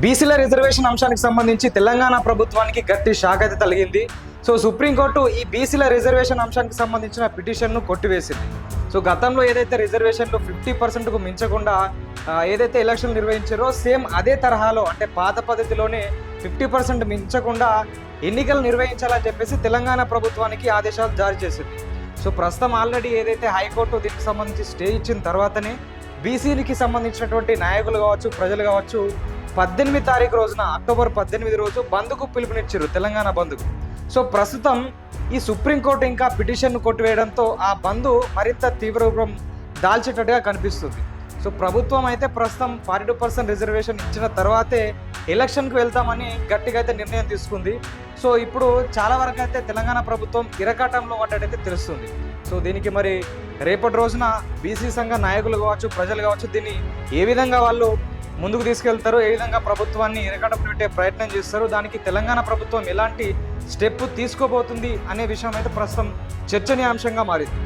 బీసీల రిజర్వేషన్ అంశానికి సంబంధించి తెలంగాణ ప్రభుత్వానికి గట్టి షాక్ అయితే తగిలింది సో సుప్రీంకోర్టు ఈ బీసీల రిజర్వేషన్ అంశానికి సంబంధించిన పిటిషన్ను కొట్టివేసింది. సో గతంలో ఏదైతే రిజర్వేషన్లు ఫిఫ్టీ పర్సెంట్కు మించకుండా ఏదైతే ఎలక్షన్ నిర్వహించారో సేమ్ అదే తరహాలో అంటే పాత పద్ధతిలోనే ఫిఫ్టీ పర్సెంట్ మించకుండా ఎన్నికలు నిర్వహించాలని చెప్పేసి తెలంగాణ ప్రభుత్వానికి ఆదేశాలు జారీ చేసింది. సో ప్రస్తుతం ఆల్రెడీ ఏదైతే హైకోర్టు దీనికి సంబంధించి స్టే ఇచ్చిన తర్వాతనే బీసీలకి సంబంధించినటువంటి నాయకులు కావచ్చు ప్రజలు కావచ్చు పద్దెనిమిది తారీఖు రోజున అక్టోబర్ పద్దెనిమిది రోజు బంద్కు పిలుపునిచ్చారు తెలంగాణ బంద్కు. సో ప్రస్తుతం ఈ సుప్రీంకోర్టు ఇంకా పిటిషన్ను కొట్టివేయడంతో ఆ బంద్ మరింత తీవ్ర రూపం దాల్చేటట్టుగా కనిపిస్తుంది. సో ప్రభుత్వం అయితే ప్రస్తుతం ఫార్టీ టూ పర్సెంట్ రిజర్వేషన్ ఇచ్చిన తర్వాతే ఎలక్షన్కి వెళ్తామని గట్టిగా అయితే నిర్ణయం తీసుకుంది. సో ఇప్పుడు చాలా వరకు అయితే తెలంగాణ ప్రభుత్వం ఇరకాటంలో ఉన్నట్టయితే తెలుస్తుంది. సో దీనికి మరి రేపటి రోజున బీసీ సంఘ నాయకులు కావచ్చు ప్రజలు కావచ్చు దీన్ని ఏ విధంగా వాళ్ళు ముందుకు తీసుకెళ్తారు. ఏ విధంగా ప్రభుత్వాన్ని ఇరకాటం పెట్టే ప్రయత్నం చేస్తారు దానికి తెలంగాణ ప్రభుత్వం ఎలాంటి స్టెప్ తీసుకోబోతుంది అనే విషయం అయితే ప్రస్తుతం చర్చనీయాంశంగా మారింది.